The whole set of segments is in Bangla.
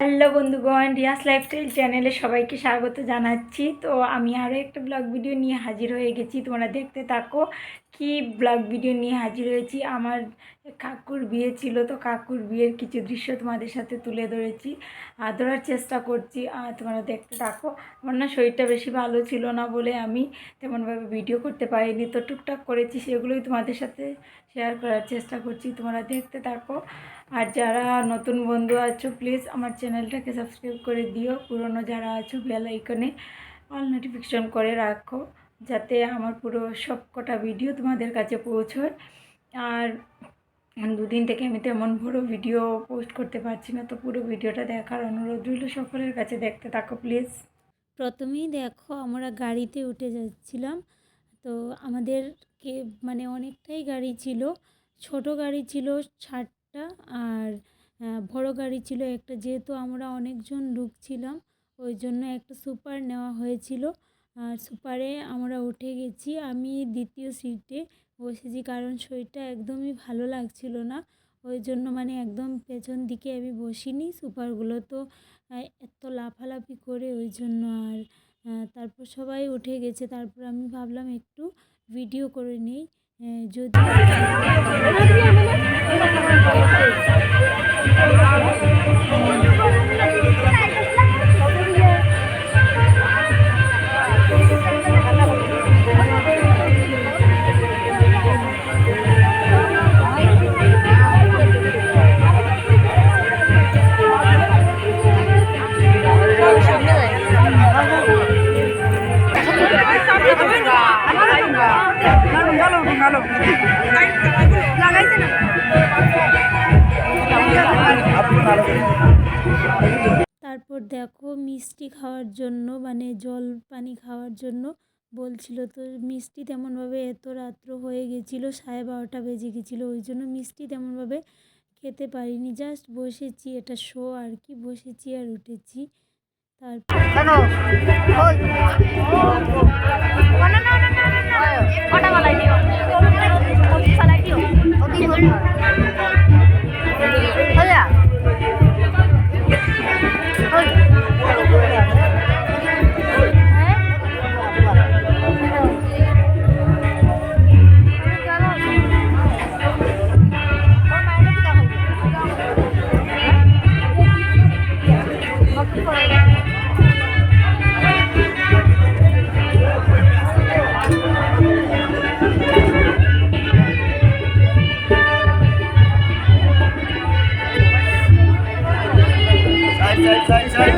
হ্যালো বন্ধুগণ রিয়াস লাইফস্টাইল চ্যানেলে সবাইকে স্বাগত জানাচ্ছি। তো আমি আরও একটা ব্লগ ভিডিও নিয়ে হাজির হয়ে গেছি, তোমরা দেখতে থাকো। কি ব্লগ ভিডিও নিয়ে হাজির হয়েছি? আমার কাকুর বিয়ে ছিল তো কাকুর বিয়ের কিছু দৃশ্য তোমাদের সাথে তুলে ধরেছি। আর ধরার চেষ্টা করছি। আর তোমরা দেখতে থাকো। আমার না শরীরটা বেশি ভালো ছিল না বলে আমি তেমনভাবে ভিডিও করতে পারিনি। তো টুকটাক করেছি, সেগুলোই তোমাদের সাথে শেয়ার করার চেষ্টা করছি। তোমরা দেখতে থাকো। আর যারা নতুন বন্ধু আছো প্লিজ আমার চ্যানেলটাকে সাবস্ক্রাইব করে দিও। পুরনো যারা আছো বেল আইকনে অল নোটিফিকেশন করে রাখো। যাতে আমার পুরো সব কটা ভিডিও তোমাদের কাছে পৌঁছয়। আর দুদিন থেকে আমি তেমন বড়ো ভিডিও পোস্ট করতে পারছি না, তো পুরো ভিডিওটা দেখার অনুরোধ রইল সকলের কাছে। দেখতে থাকো প্লিজ প্রথমেই দেখো, আমরা গাড়িতে উঠে যাচ্ছিলাম। তো আমাদেরকে মানে অনেকটাই গাড়ি ছিল। ছোট গাড়ি ছিল ষাটটা আর বড় গাড়ি ছিল একটা। যেহেতু আমরা অনেকজন লোক ছিলাম, ওই জন্য একটা সুপার নেওয়া হয়েছিল। আর সুপারে আমরা উঠে গেছি আমি দ্বিতীয় সিটে বসেছি কারণ শরীরটা একদমই ভালো লাগছিল না। ওই জন্য মানে একদম পেছন দিকে আমি বসিনি সুপারগুলো তো এত লাফালাফি করে ওই জন্য আর তারপর সবাই উঠে গেছে। তারপর আমি ভাবলাম একটু ভিডিও করে নেই আহ, তারপর দেখো মিষ্টি খাওয়ার জন্য মানে জল পানি খাওয়ার জন্য বলছিল, তো মিষ্টি তেমনভাবে এত রাত্র হয়ে গেছিল, সাড়ে বারোটা বেজে গেছিল, ওই জন্য মিষ্টি তেমনভাবে খেতে পারিনি। জাস্ট বসেছি এটা শো আর কি, বসেছি আর উঠেছি। তারপর আমি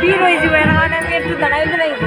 বীর হয়ে যাবে এখন আমি একটু দাঁড়াইতে লাগবো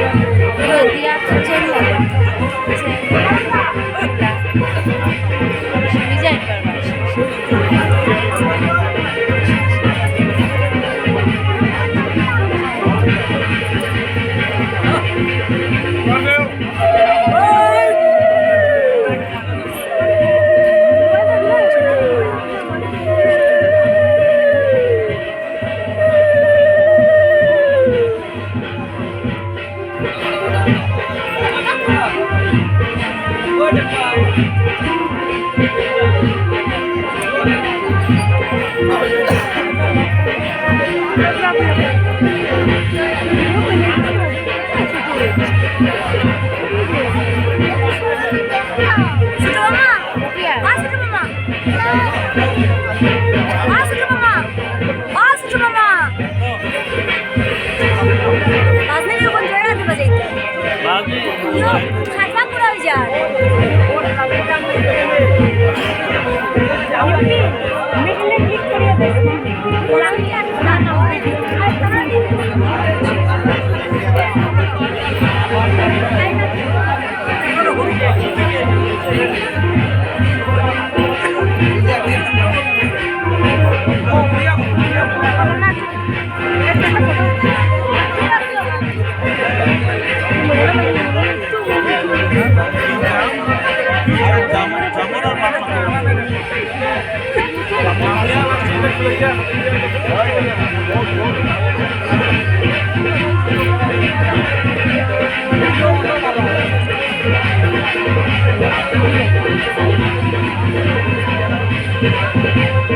Yeah.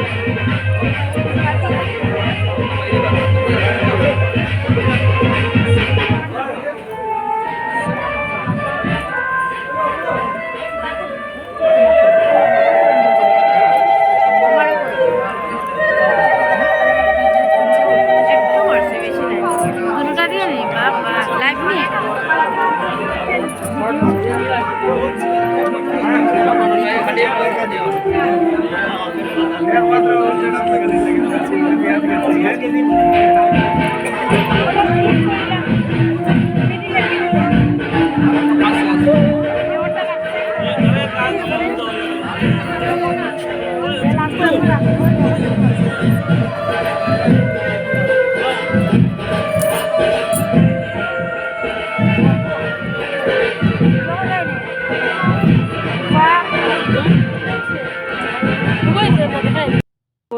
Thank একমাত্র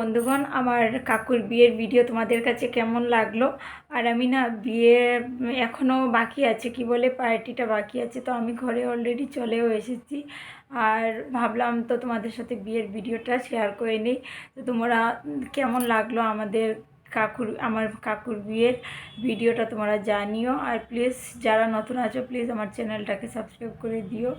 বন্ধুগণ, আমার কাকুর বিয়ের ভিডিও তোমাদের কাছে কেমন লাগল? আর আমি না বিয়ে এখনও বাকি আছে, কি বলে পার্টিটা বাকি আছে, তো আমি ঘরে অলরেডি চলেও এসেছি। আর ভাবলাম তো তোমাদের সাথে বিয়ের ভিডিওটা শেয়ার করে নিই। তো তোমরা কেমন লাগল আমাদের কাকুর, আমার কাকুর বিয়ের ভিডিওটা তোমরা জানিও। আর প্লিজ যারা নতুন আছো প্লিজ আমার চ্যানেলটাকে সাবস্ক্রাইব করে দিও।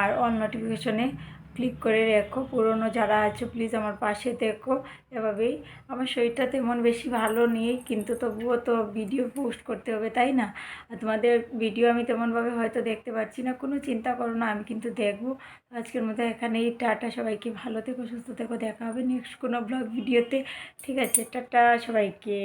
আর অল নোটিফিকেশনে ক্লিক করে রেখো। পুরনো যারা আছো প্লিজ আমার পাশে দেখো। এভাবেই আমার শরীরটা তেমন বেশি ভালো নেই, কিন্তু তবুও তো ভিডিও পোস্ট করতে হবে, তাই না? আর তোমাদের ভিডিও আমি তেমনভাবে হয়তো দেখতে পাচ্ছি না। কোনো চিন্তা করো না, আমি কিন্তু দেখব। আজকের মতো এখানেই, টাটা সবাইকে, ভালো থেকো, সুস্থ থেকো। দেখা হবে নেক্সট কোনো ব্লগ ভিডিওতে ঠিক আছে, টাটা সবাইকে।